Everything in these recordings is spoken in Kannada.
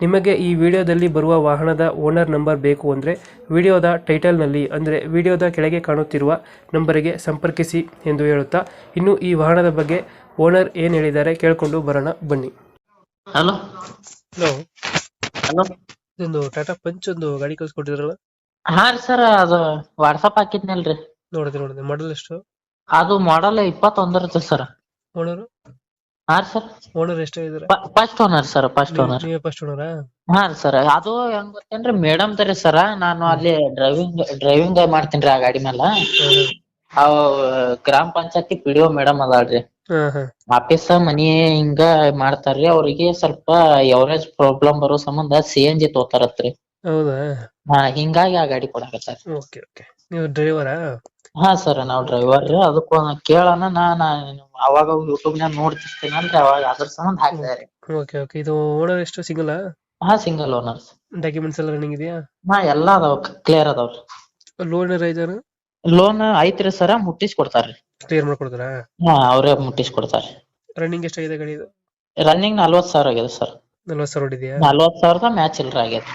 ನಿಮಗೆ ಈ ವಿಡಿಯೋದಲ್ಲಿ ಬರುವ ವಾಹನದ ಓನರ್ ನಂಬರ್ ಬೇಕು ಅಂದರೆ ವಿಡಿಯೋದ ಟೈಟಲ್ನಲ್ಲಿ ಅಂದರೆ ವಿಡಿಯೋದ ಕೆಳಗೆ ಕಾಣುತ್ತಿರುವ ನಂಬರಿಗೆ ಸಂಪರ್ಕಿಸಿ ಎಂದು ಹೇಳುತ್ತಾ ಇನ್ನು ಈ ವಾಹನದ ಬಗ್ಗೆ ಓನರ್ ಏನು ಹೇಳಿದ್ದಾರೆ ಕೇಳಿಕೊಂಡು ಬರೋಣ ಬನ್ನಿ. ಹಲೋ. ಹಲೋ. ಹಲೋ. ಇದೊಂದು ಟಾಟಾ ಪಂಚ್ ಒಂದು ಗಾಡಿ ಕಳ್ಸಿಕೊಟ್ಟಿದ್ರಲ್ಲ? ಹಾ ರೀ ಸರ್ ಅದು ವಾಟ್ಸಪ್ ಹಾಕಿದ್ನಲ್ರಿ. ನೋಡಿದೆ ನೋಡಿದೆ. ಮಾಡಲ್ ಎಷ್ಟು? ಅದು ಮಾಡಲ್ ಇಪ್ಪತ್ತೊಂದರದ್ದು ಸರ್. ಓನರ್ ಹಾ sir? Owner ಎಷ್ಟಾಗಿದ್ದಾರೆ first owner sir first owner ನೀವೇ ಫಸ್ಟ್ ಓನರಾ ಹಾ ಸರ್ ಅದು ಹೆಂಗ್ ಗೊತ್ತೇನ್ರಿ? ಮೇಡಮ್ ತರಿ ಸರ ನಾನು ಅಲ್ಲಿ ಡ್ರೈವಿಂಗ್ ಡ್ರೈವಿಂಗ್ ಮಾಡ್ತೀನಿ ಆ ಗಾಡಿ ಮೇಲೆ ಅವ್ ಗ್ರಾಮ ಪಂಚಾಯತಿ ಪಿ ಡಿ ಒ ಮೇಡಮ್ ಅದಾಳ್ರಿ. ಆಫೀಸ್ ಮನಿ ಹಿಂಗ ಮಾಡ್ತಾರ್ರಿ. ಅವ್ರಿಗೆ ಸ್ವಲ್ಪ ಎವರೇಜ್ ಪ್ರಾಬ್ಲಮ್ ಬರೋ ಸಂಬಂಧ ಸಿ ಎನ್ ಜಿ ತೋತಾರತ್ರಿ. ಹೌದಾ? ಹಾ ಹಿಂಗಾಗಿ ಆ ಗಾಡಿ ಕೊಡಾಕತ್ತಾರ ಓಕೆ ಓಕೆ ನೀವು ಡ್ರೈವರ್ ಹಾ ಸರ್ ನಾವ್ ಡ್ರೈವರ್ ರೀ ಅದಕ್ಕ ಕೇಳೋಣ ನಾ ನಾ ಅವಾಗ ಯೂಟ್ಯೂಬ್ ನಾಗ ನೋಡ್ತಿರ್ತೀನಲ್ರಿ ಅವಾಗ ಅದ್ರ ಸಂಬಂಧ ಹಾಕಿದೆ ಓಕೆ ಓಕೆ ಇದು ಓನರ್ ಎಷ್ಟು ಸಿಂಗಲ್ ಹಾ ಸಿಂಗಲ್ ಓನರ್ಸ್ ಡಾಕ್ಯುಮೆಂಟ್ಸ್ ಎಲ್ಲ ರನ್ನಿಂಗ್ ಇದೆಯಾ? ಹಾ ಎಲ್ಲಾ ಅದಾವ ಕ್ಲಿಯರ್ ಅದಾವ್ರಿ. ಲೋನ್ ರೈಜರ್ ಲೋನ್ ಐತ್ರಿ ಸರ ಮುಟ್ಟಿಸ್ ಕೊಡ್ತಾರ್ರಿ. ಕ್ಲಿಯರ್ ಮಾಡ್ಕೊಡ್ತಾರಾ? ಹಾ ಅವ್ರೇ ಮುಟ್ಟಿಸ್ ಕೊಡ್ತಾರ. ರನ್ನಿಂಗ್ ಎಷ್ಟಾಗಿದೆ ಗಾಡಿ ಇದು? ರನ್ನಿಂಗ್ ನಲ್ವತ್ ಸಾವಿರ ಆಗಿದೆ ಸರ್ ನಲ್ವತ್ತು ಸಾವಿರ ಹೊಡಿದೆಯಾ ನಲ್ವತ್ ಸಾವಿರದ ಮ್ಯಾಚ್ ಇಲ್ರಿ ಆಗ್ಯದ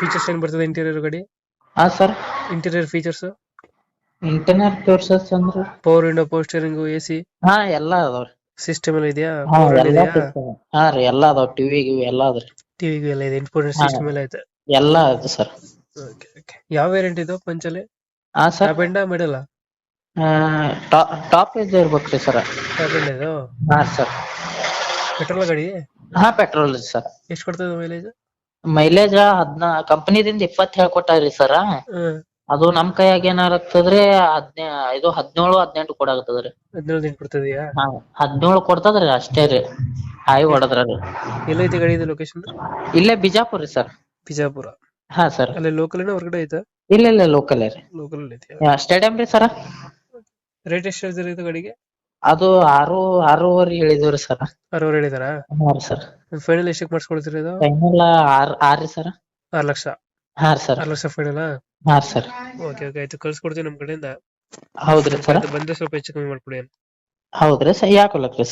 ಫೀಚರ್ಸ್ ಏನ್ ಬರ್ತದೆ ಇಂಟೀರಿಯರ್ ಗಾಡಿ? ಹಾ ಸರ್ ಇಂಟೀರಿಯರ್ ಫೀಚರ್ಸ್ ಇಂಟರ್ನೆಟ್ ತೋರ್ಸಸ್ ಅಂದ್ರೆ. Power window power steering A C ಹಾ ಎಲ್ಲಾ ಅದಾವ್ರಿ ಸಿಸ್ಟಮ್ ಎಲ್ಲ ಇದೆಯಾ? ಎಲ್ಲಾ. ಹಾ ರೀ ಎಲ್ಲಾ ಅದಾವ ಟಿವಿ ಗಿವಿ ಎಲ್ಲಾ ಅದ್ರಿ ಟಿವಿ ಎಲ್ಲ ಇದೆ ಇನ್ಫೋರ್ಮೇಷನ್ ಸಿಸ್ಟಮ್ ಎಲ್ಲ ಐತೆ. ಎಲ್ಲಾ ಅದು ಸರ್ ಓಕೆ ಓಕೆ ಯಾವ ವೇರಿಯಂಟ್ ಇದು ಪಂಚಲ್ಲಿ? ಹಾ sir top end middle top age ಇರ್ಬೇಕ್ರಿ ಸರ್ ಟಾಪ್ ಎಂಡ್ ಇದು? ಹಾ ಸರ್ ಪೆಟ್ರೋಲ್ ಗಾಡಿ? ಹಾ ಪೆಟ್ರೋಲ್ ಸರ್ ಎಷ್ಟು ಕೊಡ್ತದೆ ಮೈಲೇಜ್ ಮೈಲೇಜ್ ಹದ್ನಾ ಕಂಪನಿದಿಂದ ಇಪ್ಪತ್ತ್ ಹೇಳ್ಕೊಟ್ಟಾರಿ ಸರ್ ಅದು ನಮ್ ಕೈಯಾಗ ಏನಾಗತ್ತದ್ರಿ ಹದ್ನೇ ಇದು ಹದಿನೇಳು ಹದಿನೆಂಟು ಕೊಡಾಕತ್ತದ್ರಿ. ಹದಿನೇಳು ದಿನ ಕೊಡ್ತದೆಯಾ? ಹಾ ಹದಿನೇಳು ಕೊಡ್ತದ್ರಿ ಅಷ್ಟೇ ರೀ. ಹಾಯ್ ಹೊಡದ್ರಿ ಎಲ್ಲೈತೆ ಗಾಡಿ ಇದು ಲೊಕೇಶನ್ ಇಲ್ಲೇ ಬಿಜಾಪುರ್ ರೀ ಸರ್ ಬಿಜಾಪುರ? ಹಾ ಸರ್ ಅಲ್ಲಿ ಲೋಕಲ್ ಹೊರಗಡೆ ಐತಾ? ಇಲ್ಲ ಇಲ್ಲ ಲೋಕಲ್ ರೀ. ಲೋಕಲ್ ಐತೆ ಸ್ಟೇಡಿಯಂ ರೀ ಸರ್ ರೇಟ್ ಎಷ್ಟು ಹೇಳ್ತೀರಾ ಇದು ಗಾಡಿಗೆ? ಅದು ಆರು ಆರೂವರೆ ಹೇಳಿದ್ವಿ ರೀ ಸರ್ ಆರೂವರೆ ಹೇಳಿದಾರ? ಹಾ ರೀ ಸರ್ ಫೈನಲ್ ಎಷ್ಟಕ್ಕೆ ಮಾಡಿಸ್ಕೊಳ್ತೀರಿ ಇದು? ಫೈನಲ್ ಆರ್ ಆರ್ ರೀ ಸರ್ ಆರು ಲಕ್ಷ. ಹಾ ರೀ ಸರ್ ಆರು ಲಕ್ಷ ಫೈನಲ್ ಹಾ ರೀ ಸರ್ ಓಕೆ ಓಕೆ ಆಯ್ತು. ಕಳ್ಸ್ಕೊಡ್ತೀವಿ ನಮ್ಮ ಕಡೆಯಿಂದ. ಹೌದ್ರಿ ಸರ್ ಬಂದ್ರೆ ಸ್ವಲ್ಪ ಹೆಚ್ಚು ಕಮ್ಮಿ ಮಾಡ್ಕೊಡಿ ಹೌದ್ರಿ ಸರ್ ಯಾಕೊಲ್ಲಕ್ರಿ